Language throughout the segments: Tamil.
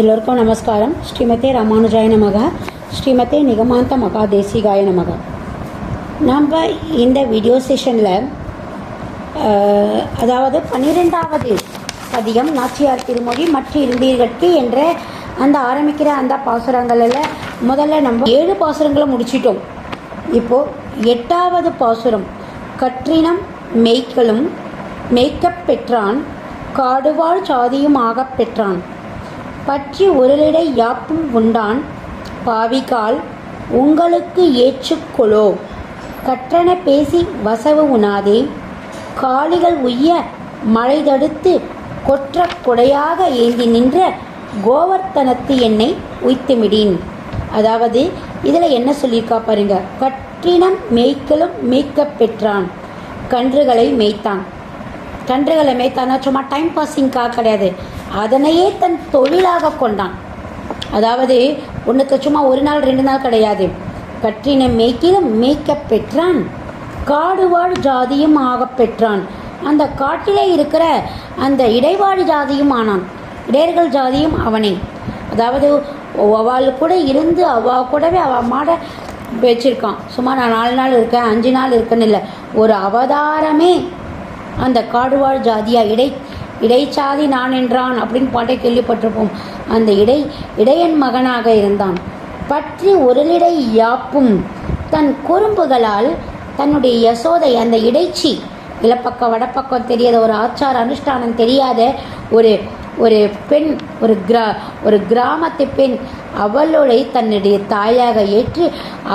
எல்லோருக்கும் நமஸ்காரம் ஸ்ரீமதே ராமானுஜாய நமக ஸ்ரீமதே நிகமாந்த மகா தேசிகாய நமக நம்ம இந்த வீடியோ செஷனில் அதாவது பன்னிரெண்டாவது பதியம் நாச்சியார் திருமொழி மற்ற இருந்தீர்களுக்கு என்ற அந்த ஆரம்பிக்கிற அந்த பாசுரங்களில் முதல்ல நம்ம ஏழு பாசுரங்களை முடிச்சிட்டோம் இப்போது எட்டாவது பாசுரம் கற்றினம் மெய்க்கலும் மேய்க்கப் பெற்றான் காடுவாழ் சாதியும் ஆகப் பெற்றான் பற்றி ஒருளிடை யாப்பும் உண்டான். பாவிகால் உங்களுக்கு ஏற்றுக்கொளோ. கற்றன பேசி வசவு உணாதே காளிகள் உய்ய மழை தடுத்து கொற்ற கொடையாக ஏந்தி நின்ற கோவர்த்தனத்து என்னை உய்த்துமிடின். அதாவது இதில் என்ன சொல்லியிருக்கா பாருங்க. கற்றினம் மேய்க்கலும் மேய்க்கப் பெற்றான். கன்றுகளை மேய்த்தான். கன்றுகளை மேய்த்தானா சும்மா டைம் பாஸிங்காக கிடையாது. அதனையே தன் தொழிலாக கொண்டான். அதாவது உனக்கு சும்மா ஒரு நாள் ரெண்டு நாள் கிடையாது. கற்றின மேய்க்கிலும் மேய்க்க பெற்றான். காடுவாழ் ஜாதியும் ஆகப் பெற்றான். அந்த காட்டிலே இருக்கிற அந்த இடைவாழ் ஜாதியும் ஆனான். இடையர்கள் ஜாதியும் அவனே. அதாவது அவள் கூட இருந்து அவ கூடவே அவ மாட வச்சிருக்கான் சும்மா நான் நாலு நாள் இருக்கேன் அஞ்சு நாள் இருக்கேன்னு இல்லை. ஒரு அவதாரமே அந்த காடுவாழ் ஜாதியாக இடை இடைச்சாதி நான் என்றான் அப்படின்னு பாட்டை கேள்விப்பட்டிருப்போம். அந்த இடை இடையன் மகனாக இருந்தான். பற்றி ஒருளிடை யாப்பும். தன் குறும்புகளால் தன்னுடைய யசோதை அந்த இடைச்சி இலப்பக்கம் வடப்பக்கம் தெரியாத ஒரு ஆச்சார அனுஷ்டானம் தெரியாத ஒரு ஒரு பெண் ஒரு கிரா ஒரு கிராமத்து பெண் அவளுடைய தன்னுடைய தாயாக ஏற்று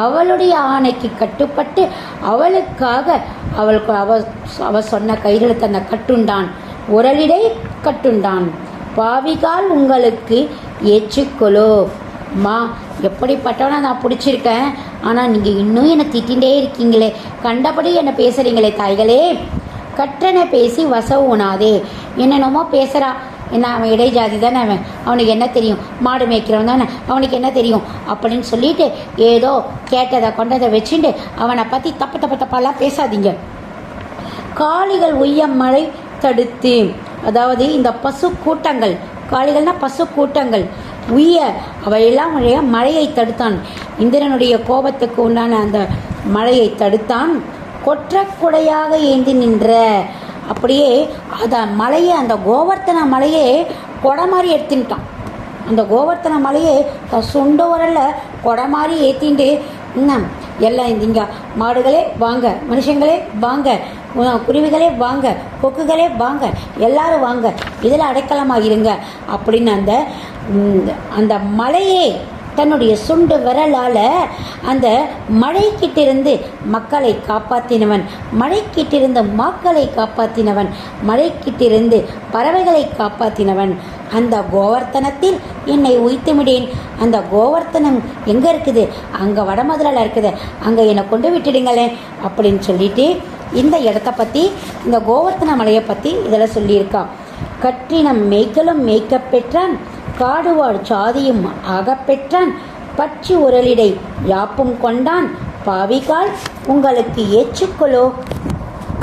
அவளுடைய ஆணைக்கு கட்டுப்பட்டு அவளுக்காக அவளுக்கு அவ அவ சொன்ன கயிறில் தன்னை கட்டுண்டான். உரலிடை கட்டுண்டான். பாவிகால் உங்களுக்கு ஏற்றுக்கொளோ மா எப்படிப்பட்டவனை நான் பிடிச்சிருக்கேன். ஆனால் நீங்கள் இன்னும் என்னை திட்டிகிட்டே இருக்கீங்களே. கண்டபடி என்னை பேசுகிறீங்களே தாய்களே? கற்றனை பேசி வசவு உணாதே என்னென்னமோ பேசுகிறா என்ன அவன் இடைஜாதி தானே அவன். அவனுக்கு என்ன தெரியும்? மாடு மேய்க்கிறவன் தானே. அவனுக்கு என்ன தெரியும்? அப்படின்னு சொல்லிட்டு ஏதோ கேட்டதை கொண்டதை வச்சுட்டு அவனை பற்றி தப்பு தப்பு தப்பாலாம் பேசாதீங்க. காளிகள் உய்ய மழை தடுத்து அதாவது இந்த பசு கூட்டங்கள் காளிகள்னால் பசு கூட்டங்கள் உய அவையெல்லாம் உடைய மழையை தடுத்தான். இந்திரனுடைய கோபத்துக்கு உண்டான அந்த மழையை தடுத்தான். கொற்ற குடையாக ஏந்தி நின்ற அப்படியே அந்த மலையை அந்த கோவர்த்தன மலையே கொடை மாதிரி எடுத்துட்டான். அந்த கோவர்த்தன மலையே சுண்ட உரலில் கொடை மாதிரி ஏற்றிட்டு இன்னும் எல்லாம் இங்க மாடுகளே வாங்க மனுஷங்களே வாங்க குருவிகளே வாங்க கொக்குகளே வாங்க எல்லாரும் வாங்க இதில் அடைக்கலமாக இருங்க. அப்படின்னு அந்த அந்த மலையே தன்னுடைய சுண்டு விரலால் அந்த மழைக்கிட்டிருந்து மக்களை காப்பாற்றினவன் மழைக்கிட்டிருந்து மாக்களை காப்பாற்றினவன் மழைக்கிட்டிருந்து பறவைகளை காப்பாற்றினவன் அந்த கோவர்த்தனத்தில் என்னை உய்த்துமிடேன். அந்த கோவர்த்தனம் எங்கே இருக்குது? அங்கே வடமதுரில் இருக்குது. அங்கே என்னை கொண்டு விட்டுடுங்களேன் அப்படின்னு சொல்லிட்டு இந்த இடத்த பற்றி இந்த கோவர்த்தன மலையை பற்றி இதில் சொல்லியிருக்கான். கற்றினம் மேய்க்கலும் மேய்க்கப் பெற்றான் காடுவாழ் சாதியும் அகப்பெற்றான். பச்சி உரலிடை யாப்பும் கொண்டான். பாவிகால் உங்களுக்கு ஏற்றுக்கொள்ளோ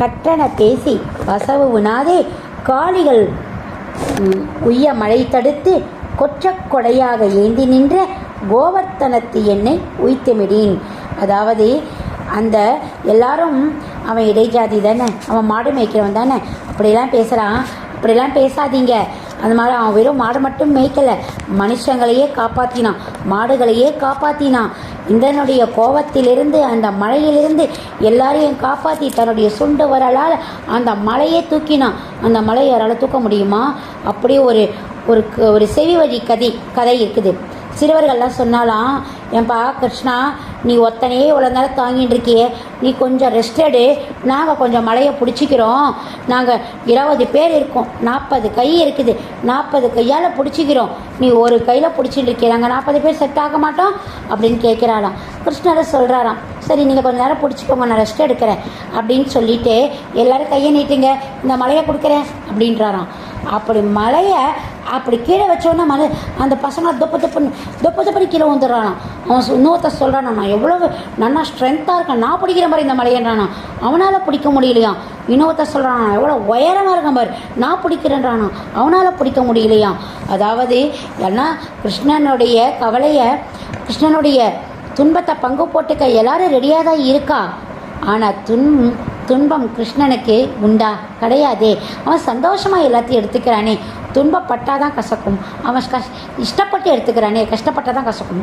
கற்றன பேசி வசவு உணாதே காளிகள் உய்ய மழை தடுத்து கொற்றக் கொடையாக ஏந்தி நின்ற கோவர்த்தனத்து என்னை உய்த்துமிடீன். அதாவது அந்த எல்லாரும் அவன் இடைஜாதி தானே அவன் மாடு மேய்க்கிறவன் தானே. அப்படிலாம் பேசுகிறான் அப்படிலாம் பேசாதீங்க. அந்த மாதிரி அவன் வெறும் மாடு மட்டும் மேய்க்கலை. மனுஷங்களையே காப்பாற்றினான் மாடுகளையே காப்பாற்றினான் இந்திரனுடைய கோபத்திலிருந்து அந்த மலையிலிருந்து எல்லாரையும் காப்பாற்றி தன்னுடைய சுண்டு வரலால் அந்த மலையே தூக்கினான். அந்த மலையை யாரால் தூக்க முடியுமா? அப்படியே ஒரு ஒரு க- ஒரு செவி வழி கதை கதை இருக்குது. சிறுவர்கள்லாம் சொன்னாலாம் ஏன்பா கிருஷ்ணா நீ ஒத்தனையே இவ்வளோ நேரம் தாங்கிட்டு இருக்கியே. நீ கொஞ்சம் ரெஸ்ட் எடு. நாங்கள் கொஞ்சம் மழையை பிடிச்சிக்கிறோம். நாங்கள் இருபது பேர் இருக்கோம். நாற்பது கை இருக்குது. நாற்பது கையால் பிடிச்சிக்கிறோம். நீ ஒரு கையில் பிடிச்சிட்டு இருக்கிய. நாங்கள் நாற்பது பேர் செட் ஆக மாட்டோம் அப்படின்னு கேட்குறாராம் கிருஷ்ணரை சொல்கிறாராம் சரி நீங்கள் கொஞ்சம் நேரம் பிடிச்சிக்கோங்க. நான் ரெஸ்ட் எடுக்கிறேன் அப்படின்னு சொல்லிட்டு எல்லோரும் கையை நீட்டுங்க. இந்த மலையை கொடுக்குறேன் அப்படின்றாராம். அப்படி மலையை அப்படி கீழே வச்சோன்னா மலை அந்த பசங்களை தொப்ப தொப்பன் தொப்ப தொப்பனி கீழே வந்துடுறானா அவன் இன்னொருத்த சொல்கிறானா சொல்கிறான் நான் எவ்வளோ நல்லா ஸ்ட்ரென்த்தாக இருக்கேன் நான் பிடிக்கிற மாதிரி இந்த மலையன்றானா அவனால் பிடிக்க முடியலையா? இன்னொருத்தன் சொல்கிறானா எவ்வளோ உயரமாக இருக்க மாதிரி நான் பிடிக்கிறேன்றானா. அவனால் பிடிக்க முடியலையா? அதாவது ஏன்னா கிருஷ்ணனுடைய கவலையை கிருஷ்ணனுடைய துன்பத்தை பங்கு போட்டுக்க எல்லாரும் ரெடியாக தான் இருக்கா. ஆனால் துன் துன்பம் கிருஷ்ணனுக்கு உண்டா? கிடையாதே. அவன் சந்தோஷமாக எல்லாத்தையும் எடுத்துக்கிறானே. துன்பப்பட்டால் தான் கசக்கும். அவன் கஷ் இஷ்டப்பட்டு எடுத்துக்கிறானே. கஷ்டப்பட்டால் தான் கசக்கும்.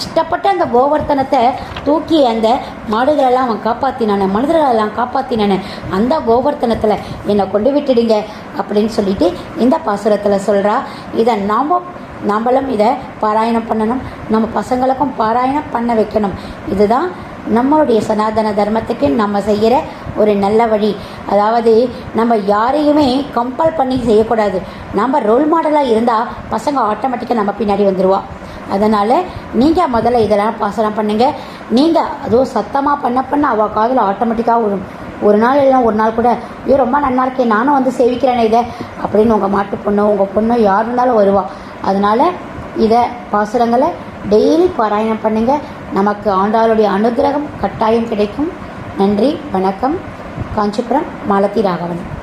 இஷ்டப்பட்டு அந்த கோவர்த்தனத்தை தூக்கி அந்த மாடுகளெல்லாம் அவன் காப்பாற்றினான மனிதர்களெல்லாம் காப்பாற்றினானே அந்த கோவர்த்தனத்தில் என்னை கொண்டு விட்டுடுங்க அப்படின்னு சொல்லிட்டு இந்த பாசுரத்தில் சொல்கிறா இதை நாம் நம்மளும் இதை பாராயணம் பண்ணணும். நம்ம பசங்களுக்கும் பாராயணம் பண்ண வைக்கணும். இதுதான் நம்மளுடைய சனாதன தர்மத்துக்கு நம்ம செய்கிற ஒரு நல்ல வழி. அதாவது நம்ம யாரையுமே கம்பல் பண்ணி செய்யக்கூடாது. நம்ம ரோல் மாடலாக இருந்தால் பசங்க ஆட்டோமேட்டிக்காக நம்ம பின்னாடி வந்துடுவா அதனால் நீங்கள் முதல்ல இதெல்லாம் பாசனம் பண்ணுங்கள் நீங்கள் அதுவும் சத்தமாக பண்ண பண்ண அவள் காதில் ஆட்டோமேட்டிக்காக விழும் ஒரு நாள் இல்லை ஒரு நாள் கூட ஐயோ ரொம்ப நல்லா இருக்கேன் நானும் வந்து சேவிக்கிறேனே இதை அப்படின்னு உங்கள் மாட்டு பொண்ணு உங்கள் பொண்ணு யார் இருந்தாலும் வருவாள் அதனால் இதை பாசுரங்களை டெய்லி பாராயணம் பண்ணுங்கள் நமக்கு ஆண்டாளுடைய அனுகிரகம் கட்டாயம் கிடைக்கும். நன்றி வணக்கம். காஞ்சிபுரம் மாலத்தி ராகவன்.